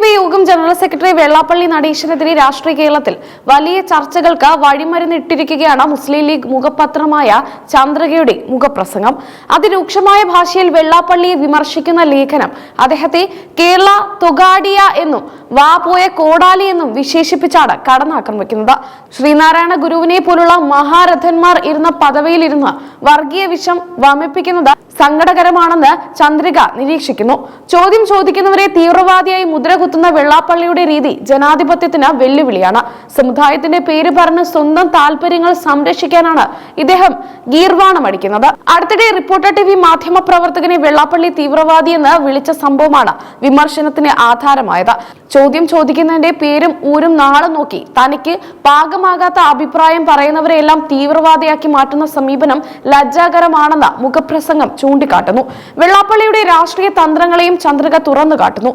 P യോഗം general secretary Vellappally നടേശനെതിരെ രാഷ്ട്രീയ കേരളത്തിൽ വലിയ ചർച്ചകൾക്ക് വഴിമരുന്നിട്ടിരിക്കുകയാണ് മുസ്ലിം ലീഗ് മുഖപത്രമായ ചന്ദ്രകയുടെ മുഖപ്രസംഗം. അതിരൂക്ഷമായ ഭാഷയിൽ വെള്ളാപ്പള്ളിയെ വിമർശിക്കുന്ന ലേഖനം അദ്ദേഹത്തെ കേരള തൊഗാഡിയ എന്നും വാ പോയ കോടാലി എന്നും വിശേഷിപ്പിച്ചാണ് കടന്നാക്രമിക്കുന്നത് ശ്രീനാരായണ ഗുരുവിനെ പോലുള്ള മഹാരഥന്മാർ ഇരുന്ന പദവിയിലിരുന്ന് വർഗീയ വിഷം വമിപ്പിക്കുന്നത് സങ്കടകരമാണെന്ന് ചന്ദ്രിക നിരീക്ഷിക്കുന്നു. ചോദ്യം ചോദിക്കുന്നവരെ തീവ്രവാദിയായി മുദ്രകുത്തുന്ന വെള്ളാപ്പള്ളിയുടെ രീതി ജനാധിപത്യത്തിന് വെല്ലുവിളിയാണ്. സമുദായത്തിന്റെ പേര് പറഞ്ഞ് സ്വന്തം താല്പര്യങ്ങൾ സംരക്ഷിക്കാനാണ് ഇദ്ദേഹം ഗീർവാണം അടിക്കുന്നത് അടുത്തിടെ റിപ്പോർട്ടർ ടി വി മാധ്യമ പ്രവർത്തകനെ വെള്ളാപ്പള്ളി തീവ്രവാദി എന്ന് വിളിച്ച സംഭവമാണ് വിമർശനത്തിന് ആധാരമായത്. ചോദ്യം ചോദിക്കുന്നതിന്റെ പേരും ഊരും നാളും നോക്കി തനിക്ക് പാകമാകാത്ത അഭിപ്രായം പറയുന്നവരെയെല്ലാം തീവ്രവാദിയാക്കി മാറ്റുന്ന സമീപനം ലജ്ജാകരമാണെന്ന് മുഖപ്രസംഗം ചൂണ്ടിക്കാട്ടുന്നു. വെള്ളാപ്പള്ളിയുടെ രാഷ്ട്രീയ തന്ത്രങ്ങളെയും ചന്ദ്രിക തുറന്നു കാട്ടുന്നു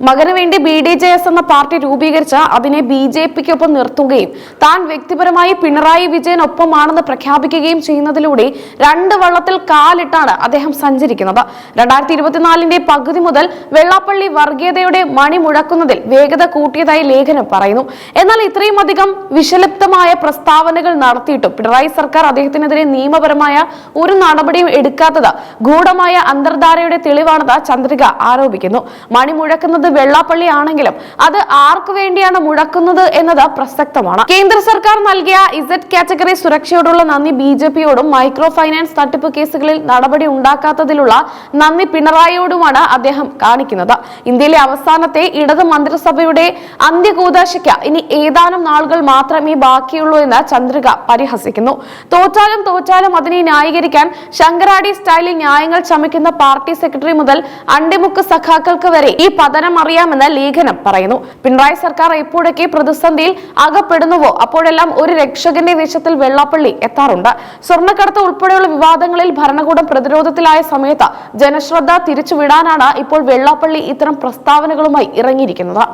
മകന് വേണ്ടി ബി ഡി ജെ എസ് എന്ന പാർട്ടി രൂപീകരിച്ച അതിനെ ബി ജെ പിക്കൊപ്പം നിർത്തുകയും താൻ വ്യക്തിപരമായി പിണറായി വിജയനൊപ്പമാണെന്ന് പ്രഖ്യാപിക്കുകയും ചെയ്യുന്നതിലൂടെ രണ്ട് വള്ളത്തിൽ കാലിട്ടാണ് അദ്ദേഹം സഞ്ചരിക്കുന്നത്. രണ്ടായിരത്തി ഇരുപത്തിനാലിന്റെ പകുതി മുതൽ വെള്ളാപ്പള്ളി വർഗീയതയുടെ മണി മുഴക്കുന്നതിൽ വേഗത കൂട്ടിയതായി ലേഖനം പറയുന്നു. എന്നാൽ ഇത്രയും അധികം വിഷലിപ്തമായ പ്രസ്താവനകൾ നടത്തിയിട്ടും പിണറായി സർക്കാർ അദ്ദേഹത്തിനെതിരെ നിയമപരമായ ഒരു നടപടിയും എടുക്കാത്തത് ഗൂഢമായ അന്തർധാരയുടെ തെളിവാണെന്ന് ചന്ദ്രിക ആരോപിക്കുന്നു. മണി മുഴക്കുന്നത് വെള്ളാപ്പള്ളി ആണെങ്കിലും അത് ആർക്കു വേണ്ടിയാണ് മുഴക്കുന്നത് എന്നത് പ്രസക്തമാണ്. കേന്ദ്ര സർക്കാർ നൽകിയ ഇസഡ് കാറ്റഗറി സുരക്ഷയോടുള്ള നന്ദി ബി ജെ പിയോടും മൈക്രോ ഫൈനാൻസ് തട്ടിപ്പ് കേസുകളിൽ നടപടി ഉണ്ടാക്കാത്തതിലുള്ള നന്ദി പിണറായിയോടുമാണ് അദ്ദേഹം കാണിക്കുന്നത്. ഇന്ത്യയിലെ അവസാനത്തെ ഇടത് മന്ത്രിസഭയുടെ അന്ത്യകൂതാശയ്ക്ക് ഇനി ഏതാനും നാളുകൾ മാത്രമേ ബാക്കിയുള്ളൂ എന്ന് ചന്ദ്രിക പരിഹസിക്കുന്നു. തോറ്റാലും തോറ്റാലും അതിനെ ന്യായീകരിക്കാൻ ശങ്കരാടി സ്റ്റൈലിൽ ന്യായങ്ങൾ ചമയ്ക്കുന്ന പാർട്ടി സെക്രട്ടറി മുതൽ അണ്ടിമുക്ക് സഖാക്കൾക്ക് വരെ ഈ പതനം അറിയാമെന്ന് ലേഖനം പറയുന്നു. പിണറായി സർക്കാർ എപ്പോഴൊക്കെ പ്രതിസന്ധിയിൽ അകപ്പെടുന്നുവോ? അപ്പോഴെല്ലാം ഒരു രക്ഷകന്റെ വേഷത്തിൽ വെള്ളാപ്പള്ളി എത്താറുണ്ട്. സ്വർണക്കടത്ത് ഉൾപ്പെടെയുള്ള വിവാദങ്ങളിൽ ഭരണകൂടം പ്രതിരോധത്തിലായ സമയത്ത് ജനശ്രദ്ധ തിരിച്ചുവിടാനാണ് ഇപ്പോൾ വെള്ളാപ്പള്ളി ഇത്തരം പ്രസ്താവനകളുമായി ഇറങ്ങിയിരിക്കുന്നത്.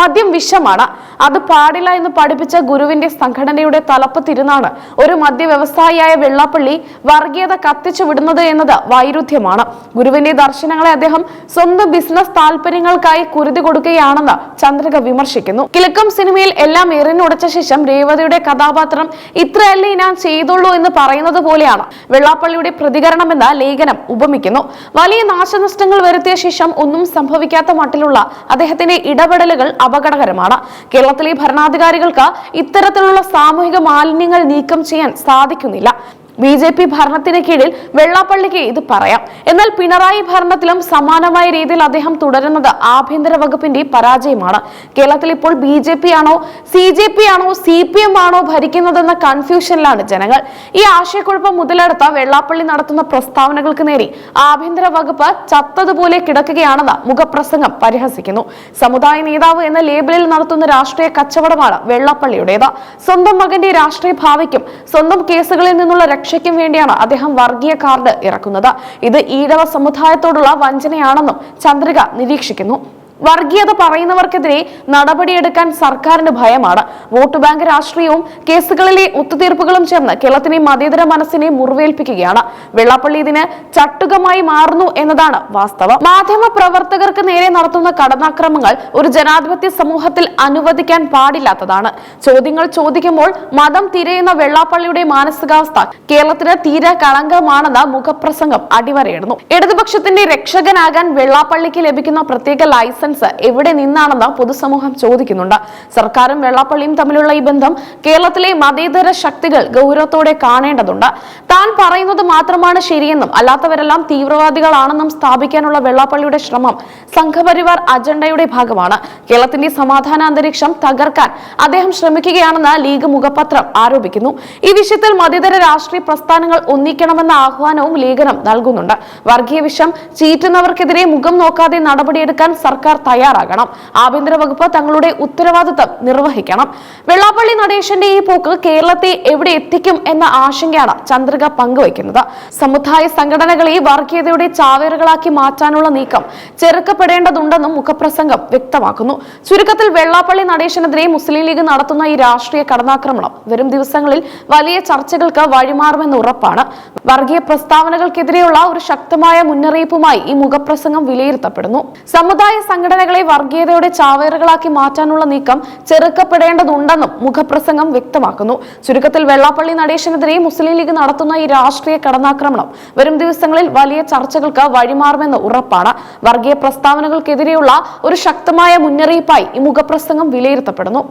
മദ്യം വിഷമാണ്. അത് പാടില്ല എന്ന് പഠിപ്പിച്ച ഗുരുവിന്റെ സംഘടനയുടെ തലപ്പത്തിരുന്നാണ് ഒരു മദ്യ വ്യവസായിയായ വെള്ളാപ്പള്ളി വർഗീയത കത്തിച്ചു വിടുന്നത് എന്നത് വൈരുദ്ധ്യമാണ്. ഗുരുവിന്റെ ദർശനങ്ങളെ അദ്ദേഹം സ്വന്തം ബിസിനസ് താല്പര്യങ്ങൾക്കായി കുരുതി കൊടുക്കുകയാണെന്ന് ചന്ദ്രിക വിമർശിക്കുന്നു. കിളക്കം സിനിമയിൽ എല്ലാം എറിഞ്ഞുടച്ച ശേഷം രേവതിയുടെ കഥാപാത്രം ഇത്രയല്ലേ ഞാൻ ചെയ്തുള്ളൂ എന്ന് പറയുന്നത് പോലെയാണ്. വെള്ളാപ്പള്ളിയുടെ പ്രതികരണമെന്ന് ലേഖനം ഉപമിക്കുന്നു. വലിയ നാശനഷ്ടങ്ങൾ വരുത്തിയ ശേഷം ഒന്നും സംഭവിക്കാത്ത മട്ടിലുള്ള അദ്ദേഹത്തിന്റെ ഇടപെടലുകൾ അപകടകരമാണ്. കേരളത്തിലെ ഭരണാധികാരികൾക്ക് ഇത്തരത്തിലുള്ള സാമൂഹിക മാലിന്യങ്ങൾ നീക്കം ചെയ്യാൻ സാധിക്കുന്നില്ല. ബി ജെ പി ഭരണത്തിന് കീഴിൽ വെള്ളാപ്പള്ളിക്ക് ഇത് പറയാം. എന്നാൽ പിണറായി ഭരണത്തിലും സമാനമായ രീതിയിൽ അദ്ദേഹം തുടരുന്നത് ആഭ്യന്തര വകുപ്പിന്റെ പരാജയമാണ്. കേരളത്തിൽ ഇപ്പോൾ ബി ജെ പി ആണോ സി ജെ പി ആണോ സി പി എം ആണോ ഭരിക്കുന്നതെന്ന കൺഫ്യൂഷനിലാണ് ജനങ്ങൾ. ഈ ആശയക്കുഴപ്പം മുതലെടുത്ത വെള്ളാപ്പള്ളി നടത്തുന്ന പ്രസ്താവനകൾക്ക് നേരെ ആഭ്യന്തര വകുപ്പ് ചത്തതുപോലെ കിടക്കുകയാണെന്ന് മുഖപ്രസംഗം പരിഹസിക്കുന്നു. സമുദായ നേതാവ് എന്ന ലേബലിൽ നടത്തുന്ന രാഷ്ട്രീയ കച്ചവടമാണ് വെള്ളാപ്പള്ളിയുടേത്. സ്വന്തം മകന്റെ രാഷ്ട്രീയ ഭാവിക്കും സ്വന്തം കേസുകളിൽ നിന്നുള്ള രക്ഷയ്ക്കും വേണ്ടിയാണ് അദ്ദേഹം വർഗീയ കാർഡ് ഇറക്കുന്നത്. ഇത് ഈഴവ സമുദായത്തോടുള്ള വഞ്ചനയാണെന്നും ചന്ദ്രിക നിരീക്ഷിക്കുന്നു. വർഗീയത പറയുന്നവർക്കെതിരെ നടപടിയെടുക്കാൻ സർക്കാരിന് ഭയമാണ്. വോട്ട് ബാങ്ക് രാഷ്ട്രീയവും കേസുകളിലെ ഒത്തുതീർപ്പുകളും ചേർന്ന് കേരളത്തിനെ മതേതര മനസ്സിനെ മുറിവേൽപ്പിക്കുകയാണ്. വെള്ളാപ്പള്ളി ഇതിന് ചട്ടുകമായി മാറുന്നു എന്നതാണ് വാസ്തവം. മാധ്യമ പ്രവർത്തകർക്ക് നേരെ നടത്തുന്ന കടന്നാക്രമങ്ങൾ ഒരു ജനാധിപത്യ സമൂഹത്തിൽ അനുവദിക്കാൻ പാടില്ലാത്തതാണ്. ചോദ്യങ്ങൾ ചോദിക്കുമ്പോൾ മതം തിരയുന്ന വെള്ളാപ്പള്ളിയുടെ മാനസികാവസ്ഥ കേരളത്തിന് തീരെ കളങ്കമാണെന്ന മുഖപ്രസംഗം അടിവരയിടുന്നു. ഇടതുപക്ഷത്തിന്റെ രക്ഷകനാകാൻ വെള്ളാപ്പള്ളിക്ക് ലഭിക്കുന്ന പ്രത്യേക ലൈസൻസ് എവിടെ നിന്നാണെന്ന് പൊതുസമൂഹം ചോദിക്കുന്നുണ്ട്. സർക്കാരും വെള്ളാപ്പള്ളിയും തമ്മിലുള്ള ഈ ബന്ധം കേരളത്തിലെ മതേതര ശക്തികൾ ഗൗരവത്തോടെ കാണേണ്ടതുണ്ട്. താൻ പറയുന്നത് മാത്രമാണ് ശരിയെന്നും അല്ലാത്തവരെല്ലാം തീവ്രവാദികളാണെന്നും സ്ഥാപിക്കാനുള്ള വെള്ളാപ്പള്ളിയുടെ ശ്രമം സംഘപരിവാർ അജണ്ടയുടെ ഭാഗമാണ്. കേരളത്തിന്റെ സമാധാന അന്തരീക്ഷം തകർക്കാൻ അദ്ദേഹം ശ്രമിക്കുകയാണെന്ന് ലീഗ് മുഖപത്രം ആരോപിക്കുന്നു. ഈ വിഷയത്തിൽ മതേതര രാഷ്ട്രീയ പ്രസ്ഥാനങ്ങൾ ഒന്നിക്കണമെന്ന ആഹ്വാനവും ലേഖനം നൽകുന്നുണ്ട്. വർഗീയ വിഷം ചീറ്റുന്നവർക്കെതിരെ മുഖം നോക്കാതെ നടപടിയെടുക്കാൻ സർക്കാർ തയ്യാറാകണം. ആഭ്യന്തര വകുപ്പ് തങ്ങളുടെ ഉത്തരവാദിത്തം നിർവഹിക്കണം. വെള്ളാപ്പള്ളി നടേശന്റെ ഈ പോക്ക് കേരളത്തെ എവിടെ എത്തിക്കും എന്ന ആശങ്കയാണ് ചന്ദ്രിക പങ്കുവയ്ക്കുന്നത്. സമുദായ സംഘടനകളെ വർഗീയതയുടെ ചാവേറുകളാക്കി മാറ്റാനുള്ള നീക്കം ചെറുക്കപ്പെടേണ്ടതുണ്ടെന്നും മുഖപ്രസംഗം വ്യക്തമാക്കുന്നു. ചുരുക്കത്തിൽ വെള്ളാപ്പള്ളി നടേശനെതിരെ മുസ്ലിം ലീഗ് നടത്തുന്ന ഈ രാഷ്ട്രീയ കടന്നാക്രമണം വരും ദിവസങ്ങളിൽ വലിയ ചർച്ചകൾക്ക് വഴിമാറുമെന്ന് ഉറപ്പാണ്. വർഗീയ പ്രസ്താവനകൾക്കെതിരെയുള്ള ഒരു ശക്തമായ മുന്നറിയിപ്പുമായി ഈ മുഖപ്രസംഗം വിലയിരുത്തപ്പെടുന്നു. സമുദായ സംഘടന സംഘടനകളെ വർഗീയതയുടെ ചാവേറുകളാക്കി മാറ്റാനുള്ള നീക്കം ചെറുക്കപ്പെടേണ്ടതുണ്ടെന്നും മുഖപ്രസംഗം വ്യക്തമാക്കുന്നു. ചുരുക്കത്തിൽ വെള്ളാപ്പള്ളി നടേശനെതിരെ മുസ്ലിം ലീഗ് നടത്തുന്ന ഈ രാഷ്ട്രീയ കടന്നാക്രമണം വരും ദിവസങ്ങളിൽ വലിയ ചർച്ചകൾക്ക് വഴിമാറുമെന്ന് ഉറപ്പാണ്. വർഗീയ പ്രസ്താവനകൾക്കെതിരെയുള്ള ഒരു ശക്തമായ മുന്നറിയിപ്പായി ഈ മുഖപ്രസംഗം വിലയിരുത്തപ്പെടുന്നു.